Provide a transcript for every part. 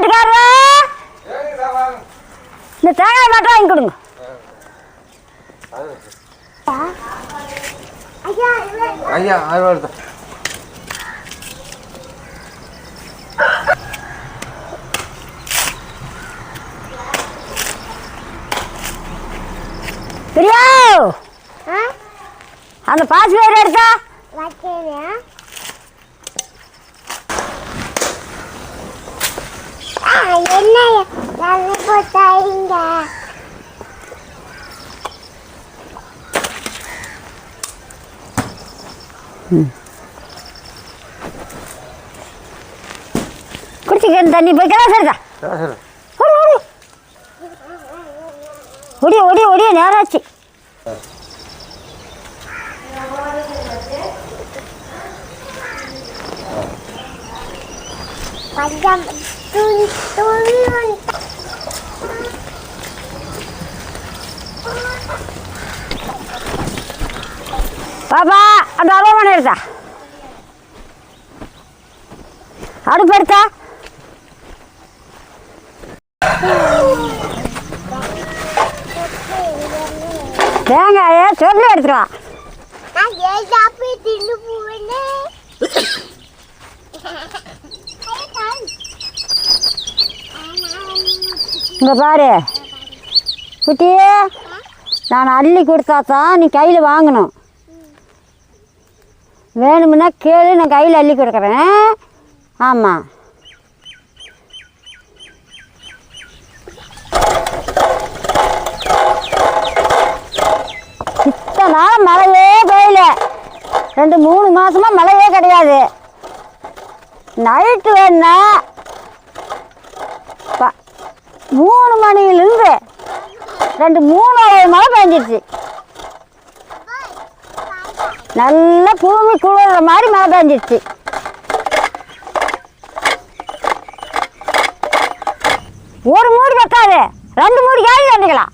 ஆட்டுக்காரரா இந்த தேங்காய் மட்டும் வாங்கி கொடுங்க. ஐயா அறுபது பிரியா அந்த பாசி பயிர் எடுத்தா என்ன நல்ல போட்டாங்க தண்ணி போய் சரிதா சரி. ஓடி ஓடி ஒடிய ஒடிய ஒடிய நேராச்சு. பஞ்சாம் பாப்பா அந்த அருவமனை எடுத்தா. அடுப்பு எடுத்தா. தேங்காய சொல்லி எடுத்துருவா. நான் ஏதாப்பி தின்னு போவேனே? இங்கே பாரு. குட்டி நான் அள்ளி கொடுத்தா தான் நீ கையில் வாங்கணும். வேணுமுன்னா கேளு நான் கையில் அள்ளி கொடுக்குறேன். ஆமாம் இத்தனை மழையே பெய்யல. ரெண்டு மூணு மாதமாக மழையே கிடையாது. நைட்டு வேணா மூணு மணியிலிருந்து ரெண்டு மூணு அரை மழை பெஞ்சிருச்சு. நல்ல பூமி குளிர்ற மாதிரி மழை பெஞ்சிருச்சு. ஒரு மூடி வைக்காது ரெண்டு மூடி காய் கண்டுக்கலாம்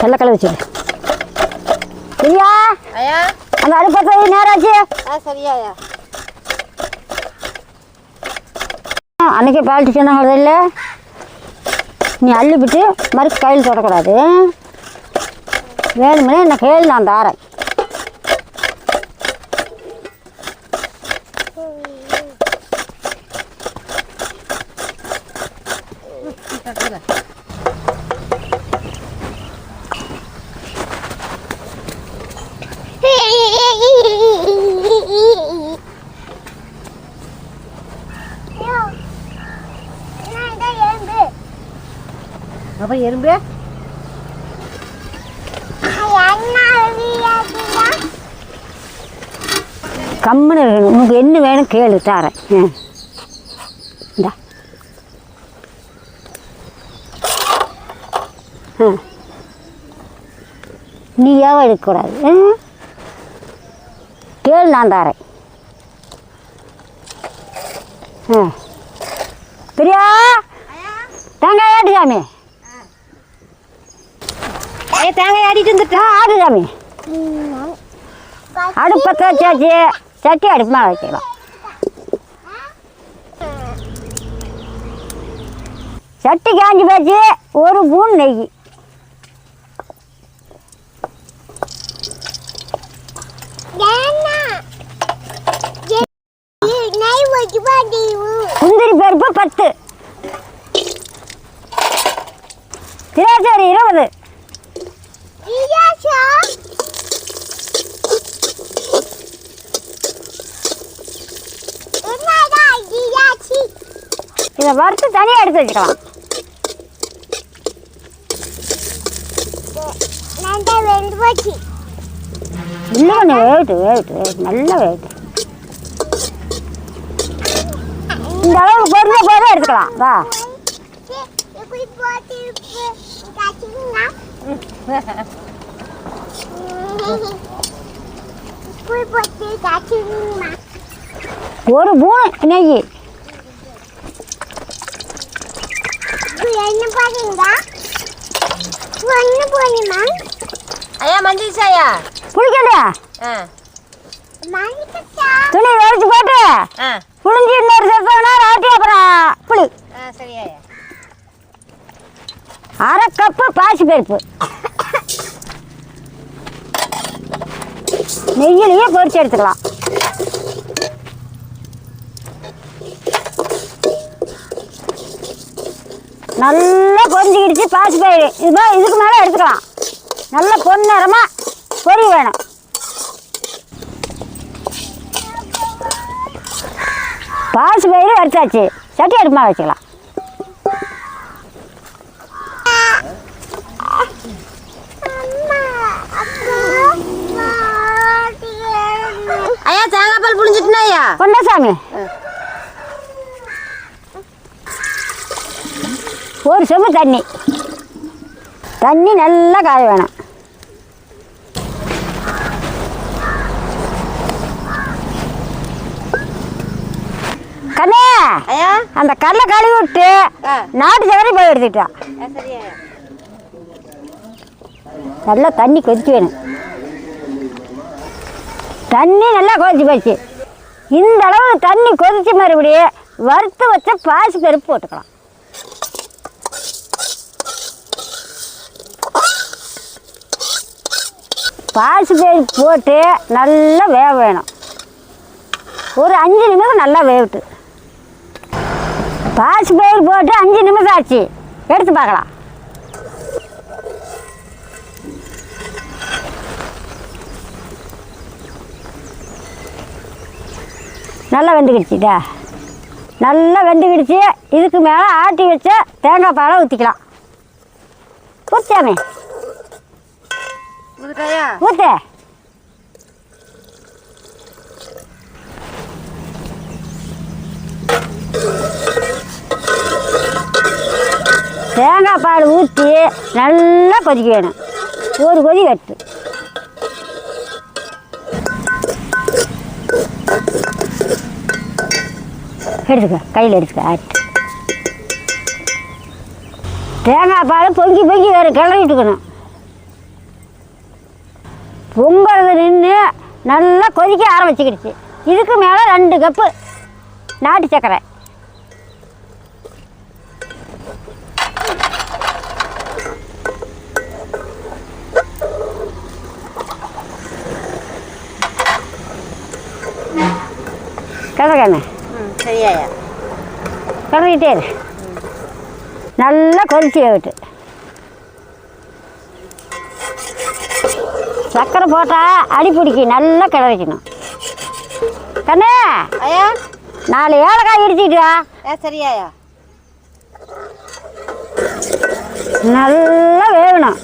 வெள்ளக்கலை வச்சுடு சரியா? அந்த அடுப்பத்தை நேராச்சு ஆ சரியாயா பால்ட்டி சொன்னாங்க இல்லை நீ அள்ளிவிட்டு மறு கையில் தொடக்கூடாது. வேணுமே என்ன கையில் நான் தாரேன். அப்போ எறும்பு. கம்முன்னு இருக்கணும் உனக்கு என்ன வேணும் கேளு தாரேன். ம் இந்தா. ம் நீயாவும் எடுக்கக்கூடாது. கேளு நான் தாரேன். ம் பிரியா. தேங்காய் ஆட்டு சாமி. ஏ தேங்காய் ஆடிட்டு வந்துட்டு ஆடு சாமி. அடுப்பத்தை வச்சாச்சு சட்டி அடுப்பு வைக்கலாம் சட்டி காஞ்சி போச்சு. ஒரு பூன் நெய். முந்திரி பருப்பு பத்து. திராட்சை இருபது. இதை வறுத்து தனியாக எடுத்து வச்சுக்கலாம். வெந்து போச்சு இல்லை கொஞ்சம் வேகட்டு வேகட்டு வேகட்டு நல்லா வேகட்டு இந்த அளவுக்கு பொருளை போதும் எடுத்துக்கலாம். வா. ஒரு பூனை நெய் என்ன பாருங்க ஒன்று ஐயா? மஞ்சள் சாயா மணிக்கட்டா துணி போட்டு புளிஞ்சி இன்னொரு ஆட்டி அப்புறம் புளி அரை கப்பு பாசி பருப்பு நெய்யிலேயே பொரிச்சு எடுத்துக்கலாம். நல்லா பொறிஞ்சிக்கிடுச்சு பாசி பயிறு. இது மாதிரி இதுக்கு மேலே எடுத்துக்கலாம். நல்ல பொன்னிறமாக பொரி வேணும். பாசி பயிறு வறுத்தாச்சு. சட்டி அடுப்பு வச்சுக்கலாம் அம்மா அப்பா மாட்டியே ஐயா தேங்காய் பால் புளிஞ்சிட்டுனா ஐயா கொண்டா சாமி ஒரு செம்பு தண்ணி. தண்ணி நல்லா காய வேணும். கண்ணே அந்த கடலை கழுவி விட்டு. நாட்டு சக்கரை போய் சரியாயா நல்லா தண்ணி கொதிச்சு வேணும். தண்ணி நல்லா கொதிச்சு போச்சு. இந்த அளவு தண்ணி கொதிச்சு மறுபடியும் வறுத்து வச்ச பாசி பருப்பு போட்டுக்கலாம். பாசி பருப்பு போட்டு நல்லா வேக வேணும். ஒரு அஞ்சு நிமிஷம் நல்லா வேகட்டு பாசி பயிர் போட்டு அஞ்சு நிமிஷம் ஆச்சு. எடுத்து பார்க்கலாம். நல்லா வெந்துக்கிடுச்சுடா நல்லா வெந்துக்கிடுச்சு இதுக்கு மேலே ஆட்டி வச்ச தேங்காய் பாலை ஊற்றிக்கலாம் புதுட்டாயா ஊற்று தேங்காய் பால் ஊற்றி நல்லா கொதிக்க வேணும். ஒரு கொதி வெட்டு எடுத்துக்க கையில் எடுத்துக்க ஆட்டு தேங்காய் பால் பொங்கி பொங்கி வேறு கிளறி விட்டுக்கணும் பொங்கறது நின்று நல்லா கொதிக்க ஆரம்பிச்சுக்கிடுச்சு. இதுக்கு மேலே ரெண்டு கப்பு நாட்டு சக்கரை கதை ம் சரியாயா? இரு நல்லா கொதிச்சு விட்டு. சர்க்கரை போட்டால் அடி பிடிக்கி நல்லா கிளறிக்கணும். கண்ணே! ஐயா? நாலு ஏலக்காய் இடிச்சிட்டு வா. ஆ சரியாயா? நல்லா வேகணும்.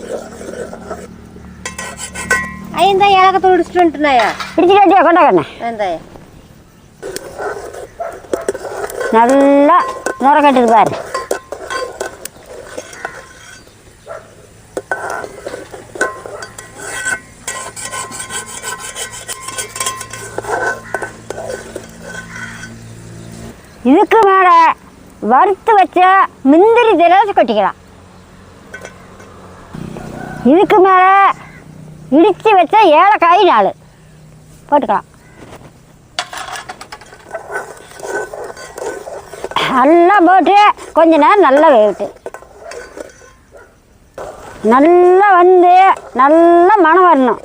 ஐயா இந்த ஏலக்கத்தூள் இடிச்சிட்டு வந்துட்டுனாயா? இடிச்சு கட்டியா கொண்டா கண்ணே. இந்தாயா நல்லா நுர கட்டுது பாரு. இதுக்கு மேலே வறுத்து வச்ச முந்திரி திராட்சை கொட்டிக்கலாம். இதுக்கு மேலே இடித்து வச்ச ஏலக்காய் நாலு. போட்டுக்கலாம். நல்லா போட்டு கொஞ்ச நேரம் நல்லா வேகட்டு. நல்லா வந்து நல்லா மனம் வரணும்.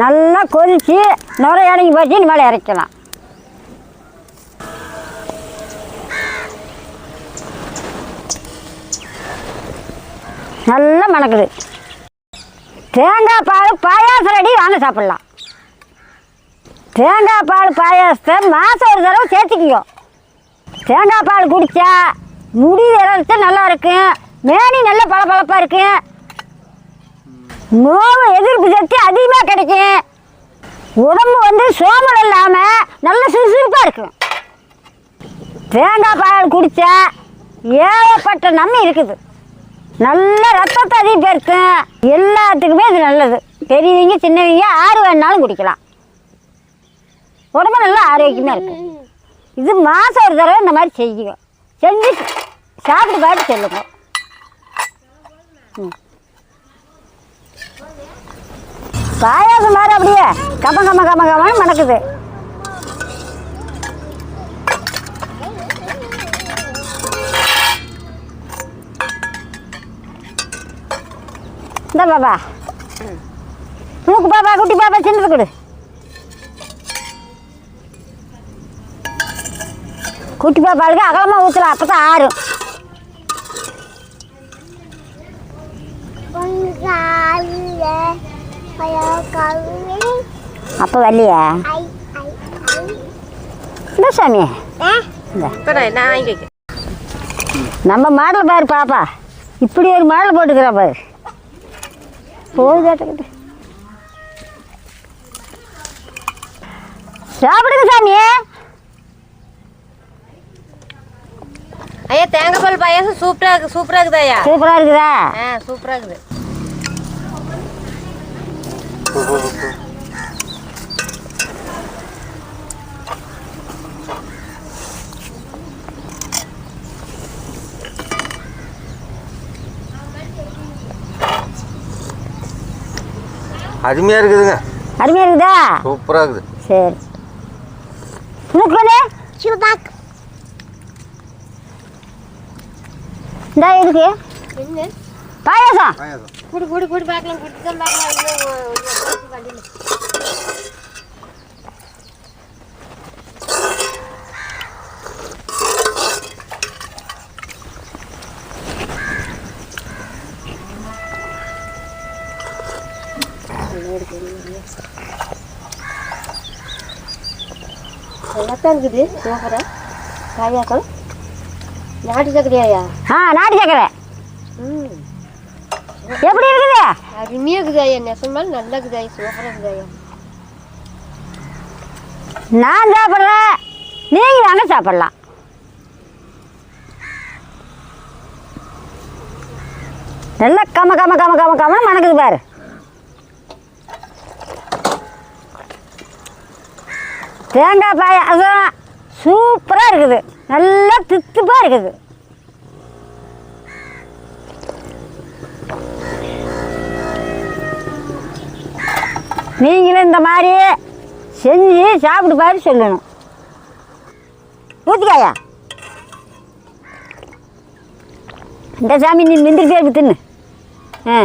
நல்லா கொதித்து நுரை இறங்கி போச்சு இனிமேல் இறக்கலாம். நல்லா மணக்குது. தேங்காய் பால் பாயாசம் ரெடி வாங்க சாப்பிட்லாம். தேங்காய் பால் பாயாசத்தை மாதம் ஒரு தடவை சேர்த்துக்கிக்கோ தேங்காய் பால் குடித்தா முடி வளர்த்து நல்லா இருக்கும் மேனி நல்ல பளபளப்பாக இருக்கும் நோவு எதிர்ப்பு சக்தி அதிகமாக கிடைக்கும் உடம்பு வந்து சோமல் இல்லாமல் நல்ல சுறுசுறுப்பாக இருக்கும் தேங்காய் பால் குடித்தா ஏகப்பட்ட நன்மை இருக்குது. நல்ல ரத்தத்தை அதிகரிக்கும் எல்லாத்துக்குமே இது நல்லது. பெரியவங்க சின்னவங்க ஆறு வேணாலும் குடிக்கலாம். உடம்பு நல்லா ஆரோக்கியமாக இருக்கும் இது மாதம் ஒரு தடவை இந்த மாதிரி செய்யுங்க. செஞ்சு சாப்பிட்டு பாட்டு சொல்லுங்க. பாயாசம் மாதிரி அப்படியே கம கம கம கமன்னு மணக்குது இந்த பாப்பா மூக்கு பாப்பா குட்டி பாப்பா சின்னது கொடு. குட்டி பாப்பாளுக்கு அகலமாக ஊற்றலாம் அப்போ தான் ஆறும். அப்போ வரலையா? இந்த சாமி. நம்ம மாடல் பாரு பாப்பா. இப்படி ஒரு மாடல் போட்டுக்கிறா பாரு. போகுதாட்டுக்கிட்டு சாப்பிடுங்க சாமி. ஐயா தேங்காய் பால் பாயாசம் சூப்பராக இருக்கு சூப்பராக இருக்குது ஐயா? சூப்பராக இருக்குதா? ஆ சூப்பராக இருக்குது. அருமையாக இருக்குதுங்க அருமையாக இருக்குதா சூப்பராக இருக்குது சரி சுபாக் இந்தா இருக்கு பாயாசம் பாயாசம் குடி குடி குடி பார்க்கலாம் குடி தான் பார்க்கலாம் இருக்குது சூப்பரா பாயாசம் நாட்டு சக்கரையாயா? ஆ நாட்டு சக்கரை. ம். எப்படி இருக்குது? அருமையாக இருக்குது ஐயா நெசமாலும் நல்லா இருக்குது ஐயா சூப்பராக இருக்குது ஐயா நான் சாப்பிட்றேன். நீங்கள் வாங்க சாப்பிட்லாம். நல்லா கம கம கம கம கமன்னு மணக்குது பாரு. தேங்காய் அதுவும் சூப்பராக இருக்குது. நல்லா தித்துப்பாக இருக்குது. நீங்களும் இந்த மாதிரி செஞ்சு சாப்பிட்டு பாரு சொல்லணும். ஊத்திக்காயா? இந்த சாமி நீ மிந்திரி பேருக்கு தின்னு? ஆ.